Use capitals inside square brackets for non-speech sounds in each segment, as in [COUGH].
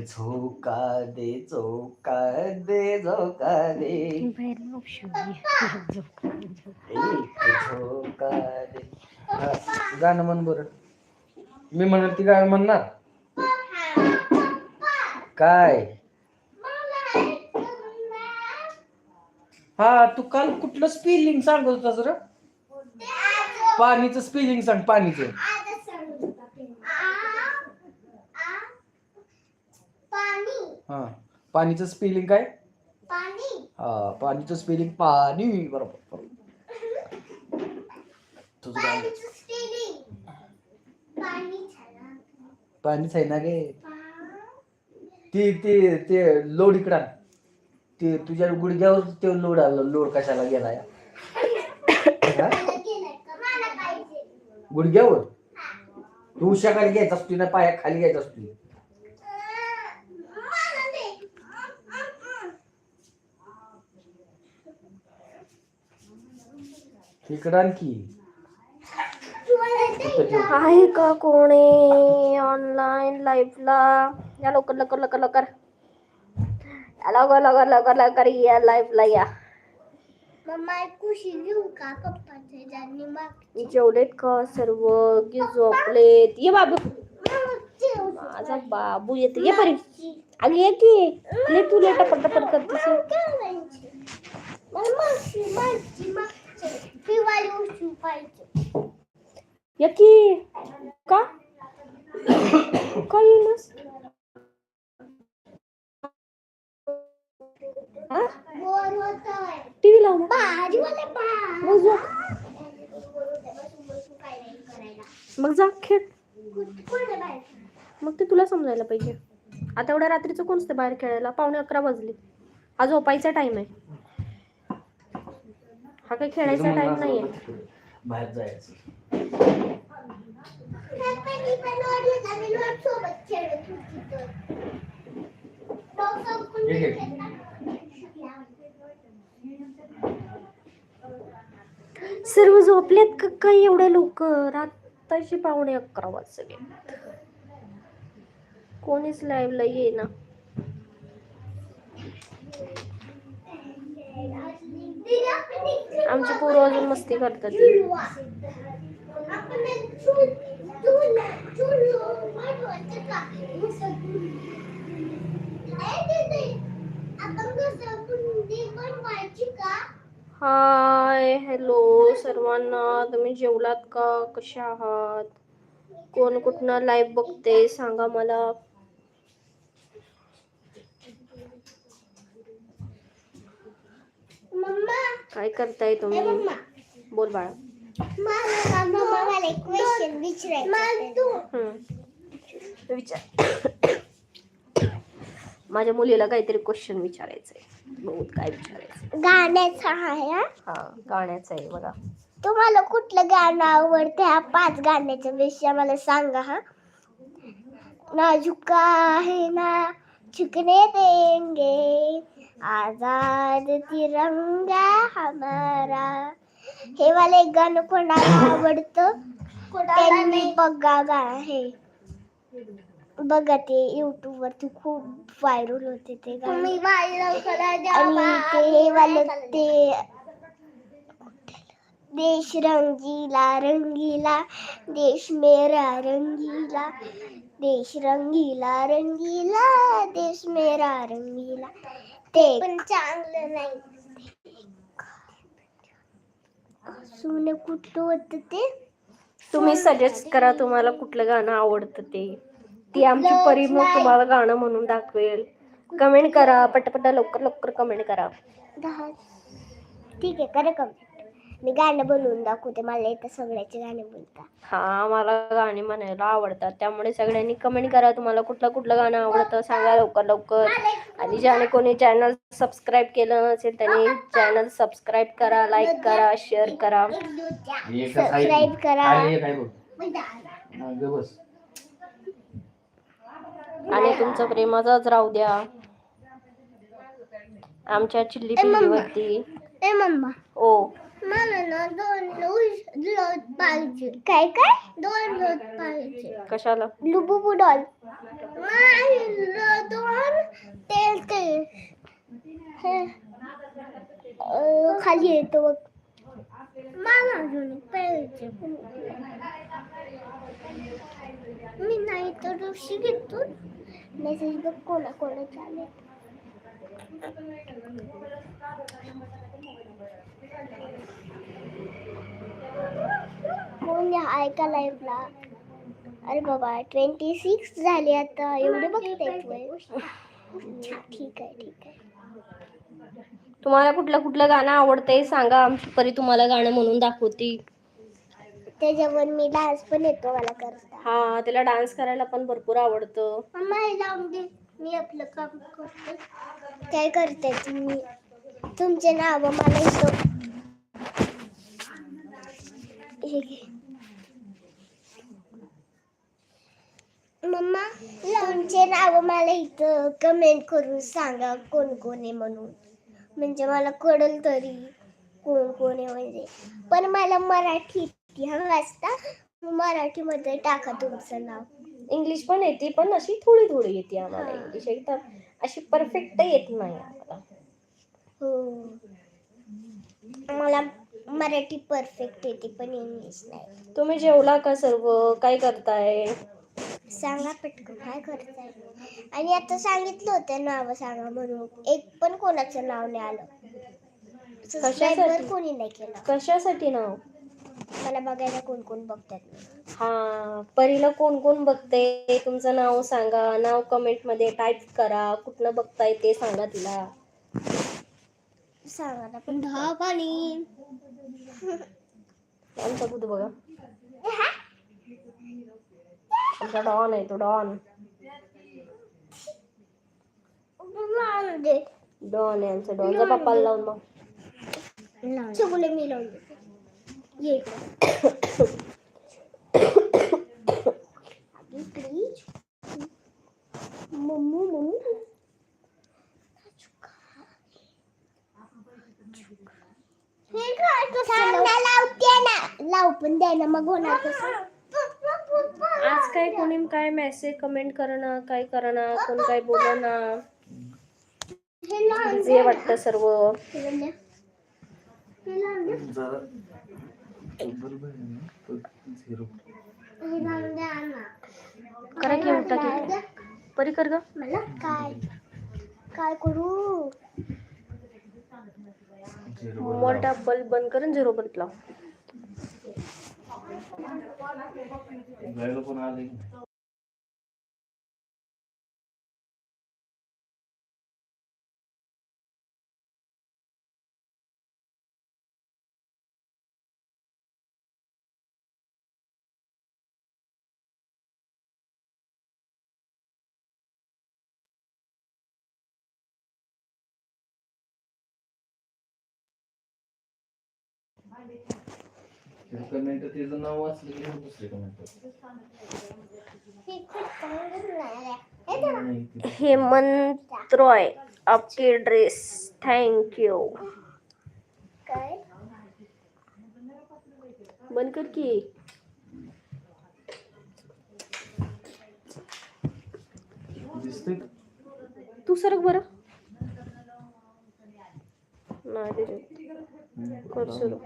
झोका दे झोका दे झोका दे. [LAUGHS] झोका दे गाणं म्हण बर. मी म्हणल ती गाणं म्हणणार. काय? हा तू काल कुठलं स्पेलिंग सांगत होतास र? पाणीचं स्पेलिंग सांग पाणीचं. पाणीचं स्पेलिंग काय? हा पाणीचं स्पेलिंग पाणी. बरोबर तुझं गाणं पाणीच आहे ना गे? ते ते ते लोड इकडं. ते तुझ्या गुडघ्यावर ते लोड आलं. लोड कशाला गेलाय हा? गुडघ्यावर? तू उशाखाली घ्यायचा असतो ना पाया खाली घ्यायचा असतो इकडं आणखी. आहे का कोणी ऑनलाईन लाईव्हला या लवकर लवकर लवकर लवकर. या लवकर लवकर लवकर लवकर या लाईव्हला या. जेवलेत का सर्व? की झोपलेत ये बाबू. माझा बाबू येते. ये परी. अगे ये की. ले तू ले टपट टपट करतेस ये की का का येईनस टीव्ही लाव मग. मग झोप. मग जा खेळ मग ते तुला समजायला पाहिजे. आता एवढ्या रात्रीचं कोण असते बाहेर खेळायला? पावणे अकरा वाजले. हा झोपायचा टाइम आहे. हा काही खेळायचा टाइम नाहीये. बाहेर जायचं. सर्व झोपलेत का काय एवढ्या लवकर? आताशी पावणे अकरा वाजले. कोणीच लाईव्हला ये ना आमची पोरं अजून मस्ती करतात हाय हॅलो सर्वांना तुम्ही जेवलात का? कशा आहात? कोण कुठनं लाईव्ह बघते सांगा मला. काय करताय तुम्ही? बोल बाळा. विचार. माझ्या मुलीला काहीतरी क्वेश्चन विचारायचंय. बहुत काय विचारायचं गाण्याचा आहे हा? हा गाण्याचं आहे बघा. तुम्हाला कुठलं गाणं आवडतं? ह्या पाच गाण्याच्या विषयी मला सांगा हा. नाजुका है ना झुकने देंगे. आजाद तिरंगा हमारा. हे वाले गाणं कोणाला आवडतं? त्यांनी बघा गा हे बघा ते युट्यूब वरती खूप व्हायरल होते ते गाणं. आणि ते हे वालं ते देश रंगीला रंगीला. देश मेरा रंगीला. देश रंगीला रंगीला. देश मेरा रंगीला. ते पण चांगलं नाही. सुने कुठलं होतं ते? तुम्ही सजेस्ट करा तुम्हाला कुठलं गाणं आवडतं ते. ती आमची परी मग तुम्हाला गाणं म्हणून दाखवेल. कमेंट करा पटापटा लवकर लवकर कमेंट करा. ठीक आहे करा कमेंट मी गाणं बनवून दाखवते मला येतं सगळ्याचे गाणे बोलता. हा मला गाणी म्हणायला आवडतात त्यामुळे सगळ्यांनी कमेंट करा तुम्हाला कुठलं कुठलं गाणं आवडतं सांगा लवकर लवकर. आणि ज्याने कोणी चॅनल सबस्क्राईब केलं नसेल त्यांनी चॅनल सबस्क्राईब करा लाईक करा शेअर करा. सबस्क्राईब करा. आणि तुमचं प्रेमाचाच राहू द्या. आमच्या चिल्ली पिल्लीवरती. ओ मला ना दोन रोज पाहिजे. काय काय? दोन रोज पाहिजे. कशाला? Labubu doll. दोन तेल ते. हे, अं, खाली येतो बघ. मला अजून पाहिजे. मी नाही तर ऋषी घेतो. मेसेज बघ कोणा कोणाचे आले कोण आहे का लाईव्हला अरे बाबा ट्वेंटी सिक्स झाले आता. एवढे बघते ठीक आहे ठीक आहे. तुम्हाला कुठलं कुठलं गाणं आवडतंय सांगा. परी तुम्हाला गाणं म्हणून दाखवती. त्याच्यावर मी डान्स पण येतो मला करता. हा तिला डान्स करायला पण भरपूर आवडतं. मम्मा हे लावून दे. मी आपलं काम करते. काय करते तुम्ही तुमचे नाव मला इथं. मम्मा तुमचे नाव मला इथं कमेंट करून सांगा कोण कोण आहे म्हणून म्हणजे मला कळल तरी कोण कोण आहे म्हणजे पण मला मराठी हा वाचता मराठीमध्ये टाका तुमचं नाव इंग्लिश पण येते पण अशी थोडी थोडी येते आम्हाला. इंग्लिश एकदम अशी परफेक्ट येत नाही आम्हाला मला मराठी परफेक्ट येते पण इंग्लिश नाही. तुम्ही जेवला का सर्व? काय करताय? सांगा पटकन काय करताय? आणि आता सांगितलं होतं नाव सांगा म्हणून. एक पण कोणाचं नाव नाही आलं. सबस्क्राईबर कशासाठी? कोणी नाही केलं. कशासाठी नाव? मला बघायला कोण कोण बघतात. हा परीला कोण कोण बघते तुमचं नाव सांगा. नाव कमेंटमध्ये टाईप करा. कुठनं बघताय ते सांगा तिला. सांगा ना पण दहा पाणी. आमचा बुध बघा. आमचा डॉन आहे तो डॉन. डॉन आहे आमचा डॉन. जा पप्पाला लावून मग. सगळे मी लावून [COUGHS] ये. मम्मू मम्मू हे काय कसं लावते ना लाव पण द्या ना मग होणार कसं आज काय कोणी काय मेसेज कमेंट करणं काय करणं कोण काय बोलणं हे जे वाटतं सर्व. करा की लावून की. परी कर ग. मला काय? काय करू? मोठा बल्ब बंद करून झिरो बल्ब लाव. कमेंट नाव वाचलं की मग दुसरे कमेंट. हेमंत रॉय आपके ड्रेस थँक यू बंद कर की। तू सरक बरं नाही त्याच्यात. कर सुरू।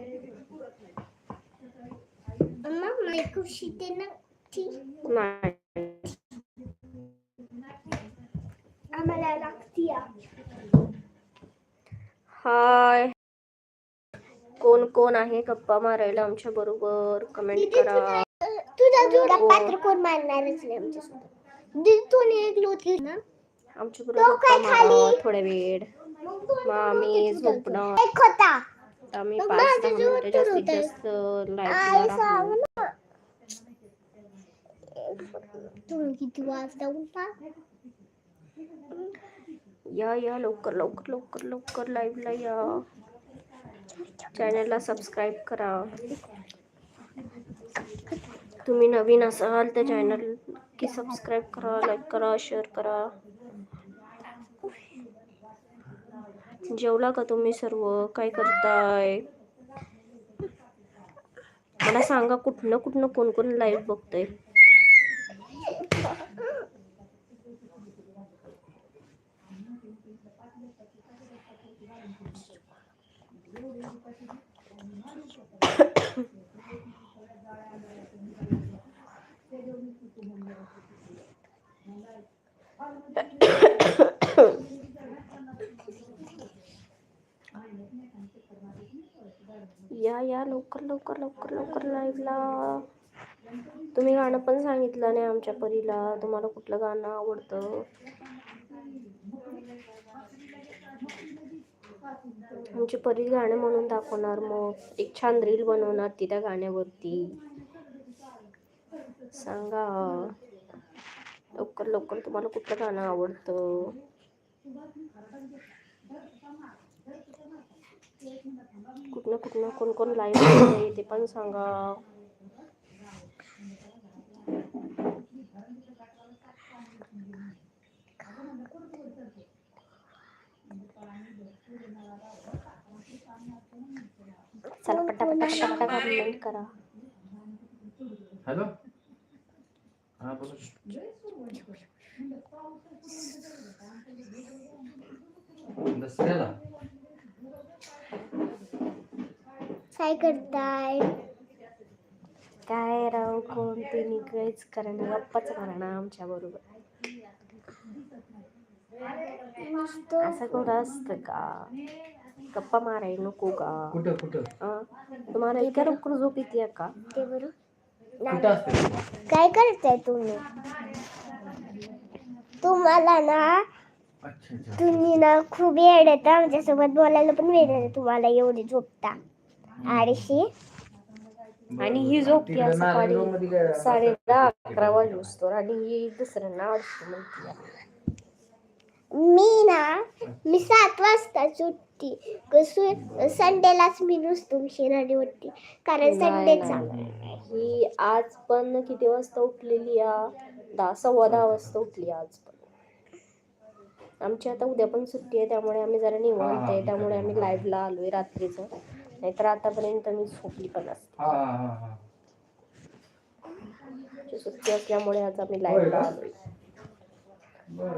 अम्मा मला खूप शिते ना ती नाही आम्हाला लागती या. हाय कोण कोण आहे गप्पा मारायला आमच्या बरोबर कमेंट करा तुझा जोडा पात्र कोण मारणारच नाही आमच्यासोबत दीदी तू नाही ऐकलं होती ना आमच्या बरोबर काय गप्पा खाली? मारा थोड्या वेळ मग आम्ही झोपणार एक होता पाच दहा मिनिटं जास्तीत जास्त ना. तुम्ही किती वाजता उठा या या लवकर लवकर लवकर लवकर लाईव्हला या. चॅनलला सबस्क्राईब करा. तुम्ही नवीन असाल तर चॅनल की सबस्क्राईब करा लाईक करा शेअर करा. जेवला का तुम्ही सर्व? काय करताय? मला सांगा कुठनं कुठनं कोण कोण लाईव्ह बघतंय? या या लवकर लवकर लवकर लवकर लाईव्हला तुम्ही गाणं पण सांगितलं नाही आमच्या परीला. तुम्हाला कुठलं गाणं आवडतं? आमची परी गाणं म्हणून दाखवणार मग. एक छान रील बनवणार ती त्या गाण्यावरती. सांगा. लवकर लवकर तुम्हाला कुठलं गाणं आवडतं? कुठनं कुठनं कोण कोण लाईव्ह ते पण सांगा. चला पटापटा पटापटा कमेंट करा. हॅलो? हा बोला. दसऱ्याला? काय करताय? काय राव कोणते निघायच करणं गप्पाच करणं आमच्या बरोबर. नुसतं असं कुठं असतं का? गप्पा माराय नको का? कुठं कुठं? अं? तुम्हाला इतक्या लवकर झोप येते का? ते बरं. कुठं असते काय करताय तुम्ही? तुम्हाला ना तुम्ही ना खूप वेळ येता आमच्यासोबत बोलायला पण वेळ येते तुम्हाला एवढी झोपता. आळशी आणि ही झोपती तिकडं सकाळी साडे दहा अकरा वाजतो आणि ही दुसऱ्यांना आवडते म्हणते. मी ना मी सात वाजता सुट्टी. कसं संडेलाच मी नुसतो उशिराने उठते कारण संडेचा. ही आज पण किती वाजता उठलेली या? दहा सव्वा दहा वाजता उठली आज पण. आमची आता उद्या पण सुट्टी आहे त्यामुळे आम्ही जरा निवांत आहे त्यामुळे आम्ही लाईव्हला आलोय रात्रीचं. नाहीतर आतापर्यंत मी झोपली पण असते. सुट्टी असल्यामुळे आज आम्ही लाईव्हला? आलोय.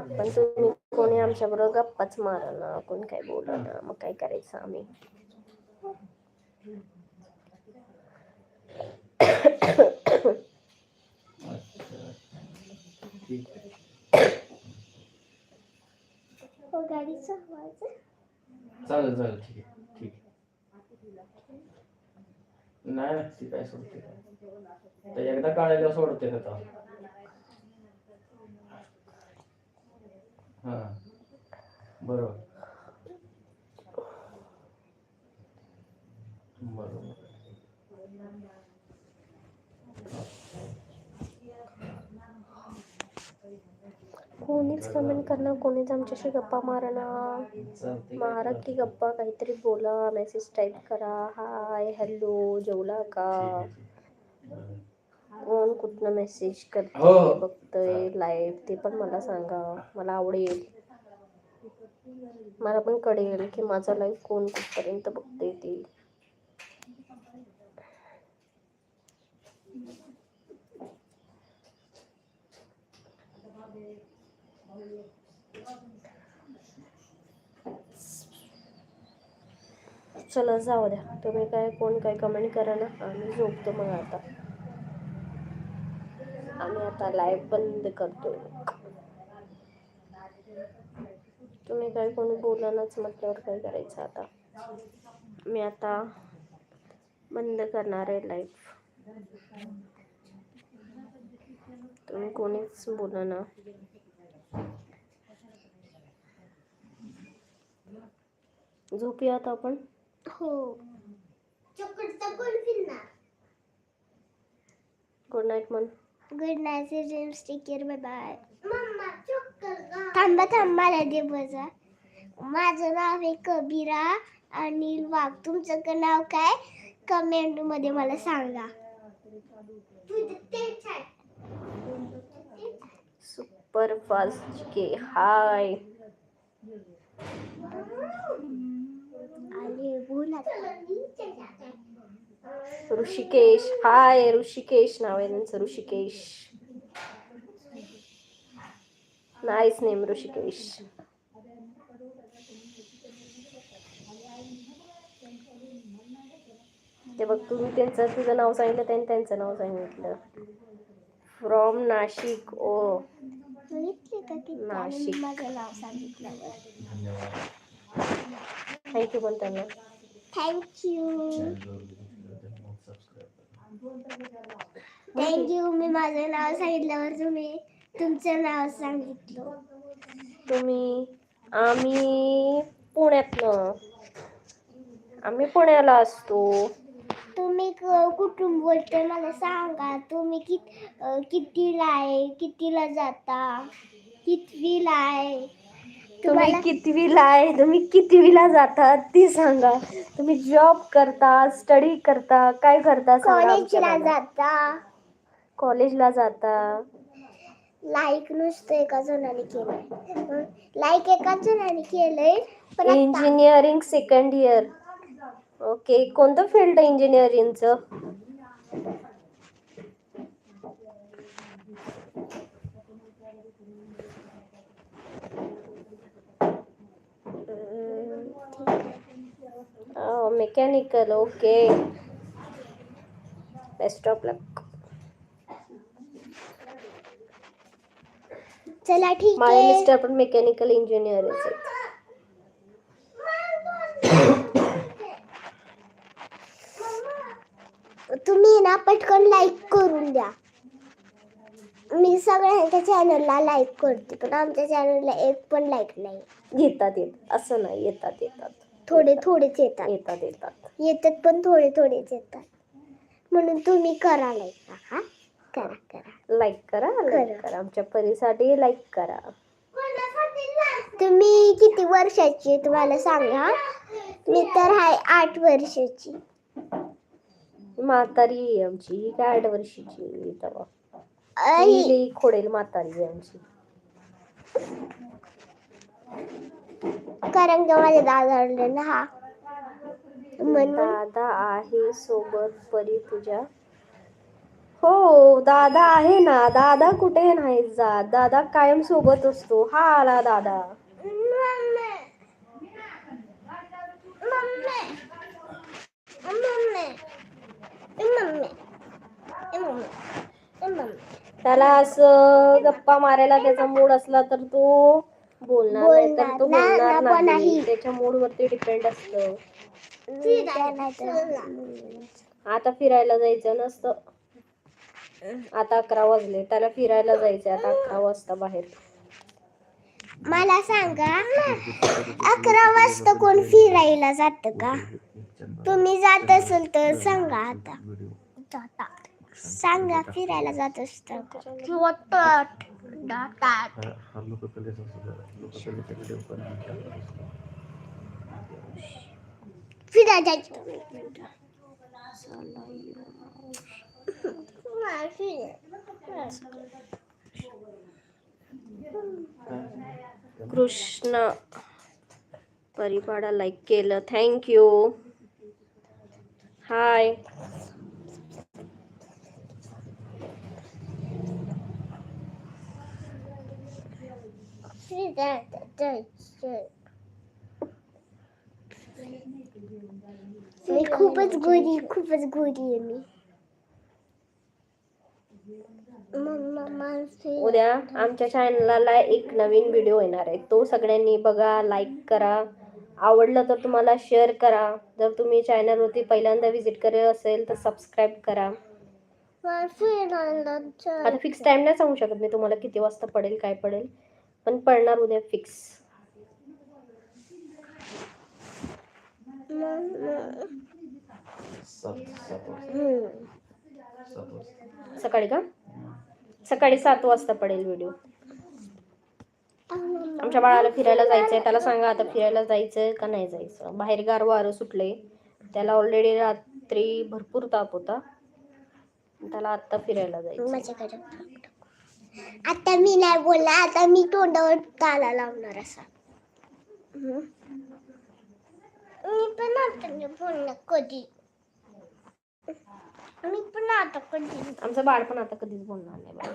पण तुम्ही कोणी आमच्या बरोबर गप्पाच मारा ना कोण काय बोला ना मग काय करायचं आम्ही? ठीक हो गाडीचा चालेल चालेल ठीक आहे ठीक आहे. नाही ना ती काय सोडते? तर एकदा काढायला सोडते का हा बरोबर. बरोबर. कोणीच कमेंट करणार कोणीच आमच्याशी गप्पा मारणार. मारा की गप्पा काहीतरी बोला मेसेज टाईप करा. हाय हॅलो जेवला का? कोण कुठनं मेसेज करते हो. बघतंय लाईव्ह ते पण मला सांगा. मला आवडेल. मला पण कळेल की माझा लाईव्ह कोण कुठपर्यंत बघते ते. चला जाऊ द्या. तुम्ही काय कोण काय कमेंट करा ना आम्ही झोपतो मग आता. आम्ही आता लाईव्ह बंद करतो. तुम्ही काय कोणी बोलानाच म्हटल्यावर काय करायचं आता? मी आता बंद करणार आहे लाईव्ह तुम्ही कोणीच बोला ना झोपूया आता आपण? हो. गुड नाईट म्हण good night dreams take care bye bye थांबा थांबा दे बजा माझं नाव आहे कबीरा. अनिल वाघ. तुमचं क- नाव काय? कमेंटमध्ये मला सांगा. सुपर फास्ट के हाय ऋषिकेश. हाय ऋषिकेश नाव आहे त्यांचं ऋषिकेश. Nice name Rishikesh. ते बघ तुम्ही त्यांचं तुझं नाव सांगितलं त्यांनी त्यांचं नाव सांगितलं. फ्रॉम नाशिक ओ. नाशिक. माझं नाव सांगितल्यावर. थँक्यू पण त्यांना थँक्यू थँक्यू मी माझं नाव सांगितल्यावर तुम्ही तुमचं नाव सांगितलं. तुम्ही आम्ही पुण्यातनं. आम्ही पुण्याला असतो. तुम्ही क- कुठून बोलते मला सांगा. तुम्ही कित कितीला आहे? कितीला जाता? कितवीला आहे? तुम्ही कितवीला आहे? तुम्ही कितवीला जाता? ती सांगा. तुम्ही जॉब करता स्टडी करता काय करता? सांगा कॉलेजला आमच्या मला. जाता. कॉलेजला जाता. लाईक नुसतं एका जणाने केलंय. लाईक एका जणाने केलंय पण आता इंजिनिअरिंग सेकंड इयर ओके कोणतं field इंजिनिअरिंगचं mechanical okay best of luck चला ठीक माझे आहे. मिस्टर पण मेकॅनिकल इंजिनिअरच आहेत तुम्ही ना पटकन लाईक करून द्या. मी सगळ्यांच्या चॅनलला लाईक करते पण आमच्या चॅनलला एक पण लाईक नाही. येतात येत असं नाही येतात येतात. थोडे थोडेच येतात. येतात येतात. येतात पण थोडे थोडेच येतात. म्हणून तुम्ही करा लाईक हा करा करा. लाईक करा लाईक करा. करा. आमच्या परीसाठी लाईक करा. तुम्ही किती वर्षाची आहे तुम्हाला सांगा? मी तर आहे आठ वर्षाची. म्हातारी आहे आमची. ही काय आठ वर्षीची आहे तेव्हा आई, ही लई खोडेल म्हातारी आहे आमची. कारण का माझ्या दादा आणले ना हा दादा आहे सोबत परी तुझ्या हो दादा आहे ना. दादा कुठे नाही जात. दादा कायम सोबत असतो. हा आला दादा. त्याला असं गप्पा मारायला त्याचा मूड असला तर तो बोलणार नाही तर तो बोलणार. नाही. त्याच्या मूड वरती डिपेंड असतं मला आता फिरायला जायचं नसतं. आता अकरा वाजले. त्याला फिरायला जायचं आता अकरा वाजता बाहेर. सांगा अकरा वाजता कोण फिरायला जात का? तुम्ही जात असेल तर सांगा आता. जाता. सांगा फिरायला जात असतं कृष्ण परिपाडा लाईक केलं. थँक्यू हाय फिरायला जायचं. मी खूपच गोरी खूपच गोरी आहे मी मम्मा माणसे उद्या आमच्या चॅनलला एक नवीन व्हिडिओ येणार आहे तो सगळ्यांनी बघा लाईक करा आवडलं तर तुम्हाला शेअर करा जर तुम्ही चॅनलवरती पहिल्यांदा व्हिजिट करत असेल तर सबस्क्राईब करा आता. फिक्स टाइम नाही सांगू शकत मी तुम्हाला किती वाजता पडेल काय पडेल पण पडणार उद्या फिक्स. सकाळी का? सकाळी सात वाजता पडेल व्हिडिओ आमच्या बाळाला फिरायला जायचंय. त्याला सांगा आता फिरायला जायचंय का नाही जायचं. बाहेर गार वारं सुटलंय. त्याला ऑलरेडी रात्री भरपूर ताप होता. त्याला आत्ता फिरायला जायचं आता मी नाही बोलला आता मी तोंडावर ताला लावणार असा. मी पण आता नाही बोलणार कधी. मी पण आता कधी. आमचं बाळ पण आता कधीच बोलणार नाही बाळा.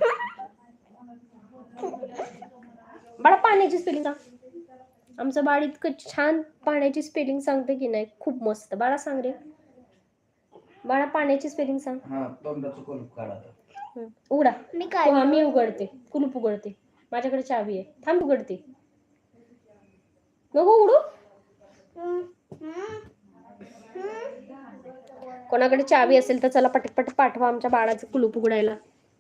बाळा पाण्याची स्पेलिंग सांग. आमचं बाळ इतकं छान पाण्याची स्पेलिंग सांगते की नाही खूप मस्त. बाळा सांग रे. बाळा पाण्याची स्पेलिंग सांग. हा तोंडाचं कुलूप काढा. उघडा. मी काय हा, मी उघडते. कुलूप उघडते. माझ्याकडे चावी आहे. थांब उघडते. नको उघडू. कोणाकडे चावी असेल तर चला पटपट पाठवा आमच्या बाळाचं कुलूप उघडायला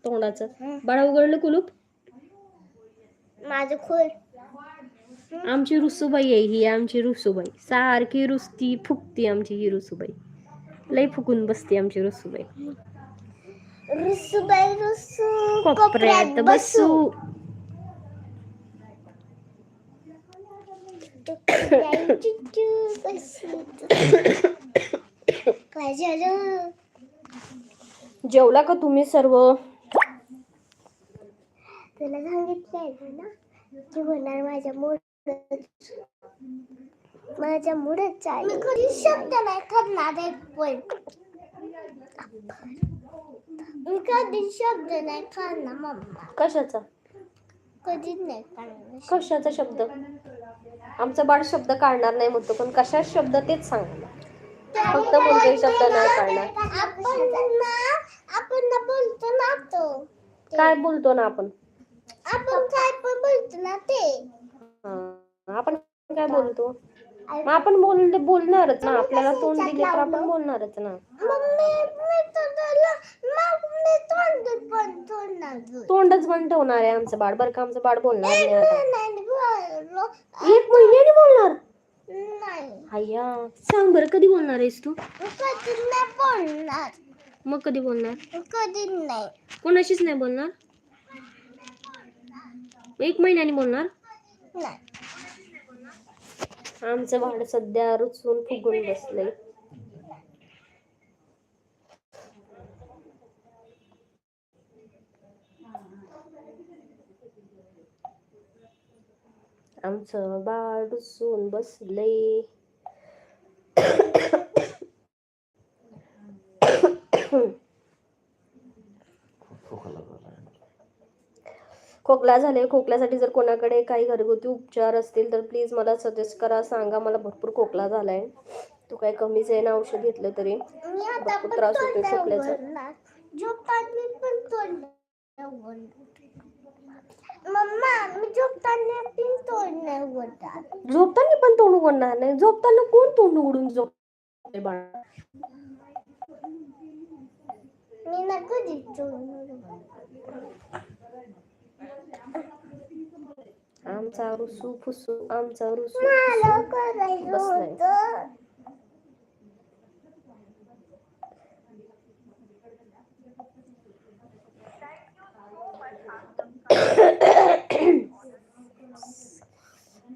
तोंडाचं. बाळा उघडलं कुलूप? माझं खोल. आमची रुसूबाई आहे ही आमची रुसूबाई. सारखी रुसती फुकती आमची ही रुसूबाई. लई फुकून बसते आमची रुसूबाई. रुसू बाई रुसू कोपऱ्यात बसू काय झालं जेवला का तुम्ही सर्व? तुला सांगितलंय ना की होणार माझ्या मूड माझ्या मूडच चालू मी कधी शब्द नाही करणार आहे पण कधी शब्द नाही मम्मा कशाचा? कधीच नाही कशाचा शब्द? आमचं बाळ शब्द काढणार नाही म्हणतो पण कशा शब्द तेच सांग मला. फक्त बोलतोय शब्द नाही काढणार. आपण ना आपण ना बोलतो ना तो. काय बोलतो ना आपण? आपण काय पण बोलतो ना ते. हा, आपण काय बोलतो? मग आपण बोल बोलणारच ना. आपल्याला तोंड दिले तर आपण बोलणारच ना. तोंडच बंद ठेवणार आहे आमचं बाळ. बरं का आमचं बाळ बोलणार नाही आता. एक महिन्याने बोलणार? नाही. अय्या सांग बरं कधी बोलणार आहेस तू? कधी नाही बोलणार. मग कधी बोलणार? कधी नाही. कोणाशीच नाही बोलणार? एक महिन्याने बोलणार? नाही. आमचं भाड सध्या रुचून फुगून बसलंय. आमचं बाळ रुसून बसलंय खोकला झाला. खोकला झाले खोकल्यासाठी जर कोणाकडे काही घरगुती उपचार असतील तर प्लीज मला सजेस्ट करा सांगा मला भरपूर खोकला झालाय. तो काही कमीच आहे ना औषध घेतलं तरी. भरपूर त्रास तोंड खोकल्याचा. झोपताना पण तोंड उघडणार नाही. झोपताना कोण तोंड उघडून झोप बाळ? आमचा रुसू फुसू आमचा रुसू बसलाय.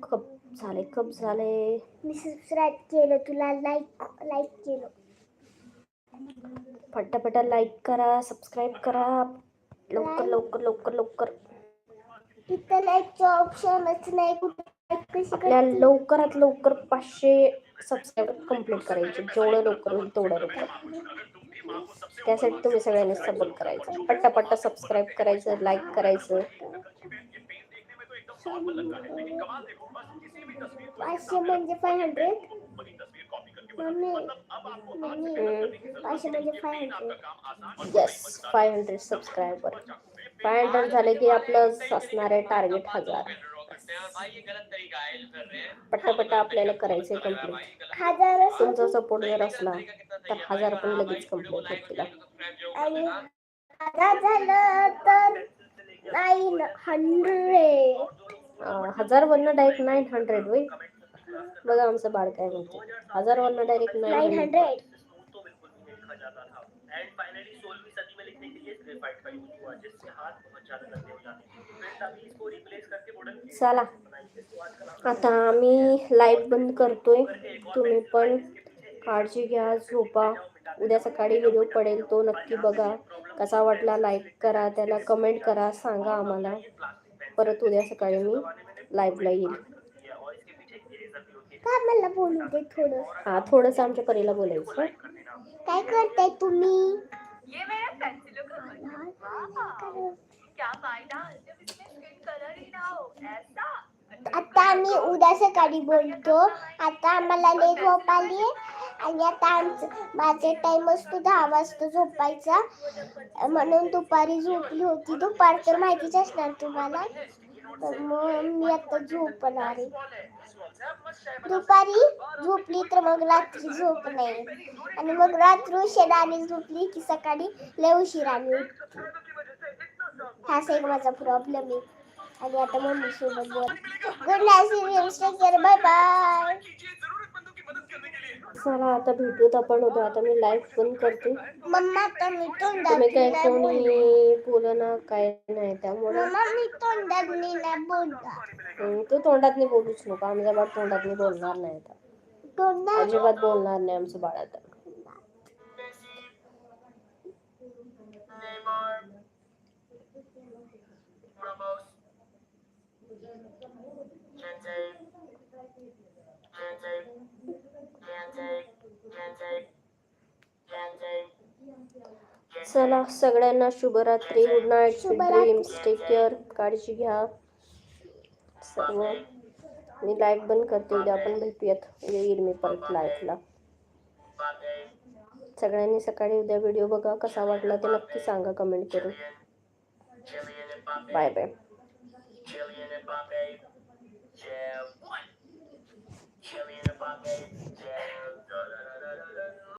कप झाले कप झाले. मी सबस्क्राईब केलं तुला लाईक लाईक केलं. लाईक करा सबस्क्राईब करा. लवकर लवकर लवकर लवकर. तिथं लाईकचं ऑप्शनच नाही कुठे. आपल्याला करते? लवकरात लवकर पाचशे सबस्क्राईबर कंप्लीट करायचे. जेवढं लवकर होईल तेवढं लवकर. त्यासाठी तुम्ही सगळ्यांनी सपोर्ट करायचं. पट्टापट्टा सबस्क्राईब करायचं लाईक करायचं. पाचशे म्हणजे फाय हंड्रेड पाचशे म्हणजे five hundred yes five hundred subscriber five hundred झाले की आपलं असणार आहे टार्गेट हजार. पट्टापट्टा आपल्याला करायचंय कंप्लीट हजार तुमचा सपोर्ट जर असला तर हजार पण लगेच कंप्लीट होतील आणि हजार झालं तर नाईन हंड्रेड हजार वरनं डायरेक्ट नाईन हंड्रेड होईल बघा आमचं बाळ काय म्हणते हजार वरनं डायरेक्ट नाईन नाईन हंड्रेड चला आता आम्ही लाईव्ह बंद करतोय तुम्ही पण काळजी घ्या झोपा। उद्या सकाळी व्हिडिओ पडेल तो नक्की बघा कसा वाटला लाईक करा त्याला कमेंट करा सांगा आम्हाला. परत उद्या सकाळी मी लाईव्हला येईल का मला बोलू दे थोडं हा थोडंसं आमच्या परीला बोलायचं. काय करताय तुम्ही? आता आम्ही उद्या सकाळी बोलतो आता आम्हाला लई झोप आली आणि आता आमचं माझा टाइम असतो दहा वाजता झोपायचा. म्हणून दुपारी झोपली होती. दुपार तर माहितीच असणार तुम्हाला. तर मग मी आता झोपणार आहे. दुपारी झोपली तर मग रात्री झोप नाही. आणि मग रात्री आणि झोपली की सकाळी लय उशिराने उठते हाच एक माझा प्रॉब्लेम आहे. आणि आता मम्मी सोबत बोल गुड नाईट बाय बाय चला आता भेटूत आपण उद्या. आता मी लाईव्ह पण करते. मम्मा तर मी तोंडात तुम्ही काय नाही. कोणी बोल ना काय नाही त्यामुळे. मम्मा मी तोंडात नाही बोलणार हम्म, तू तोंडात नाही बोलूच नको. आमच्या बाळ तोंडात नाही बोलणार नाही आता. तोंडात अजिबात बोलणार नाही आमचं बाळ आता. चला सगळ्यांना शुभरात्री. गुड नाईट शुभरात्री. ड्रीम्स टेक केअर काळजी घ्या. सर्व. मी लाइट बंद करते. उद्या आपण भेटूयात. येईल मी परत लाईटला सगळ्यांनी सकाळी उद्या व्हिडिओ बघा. कसा वाटला ते नक्की सांगा. कमेंट करून. Bye bye my baby daddy.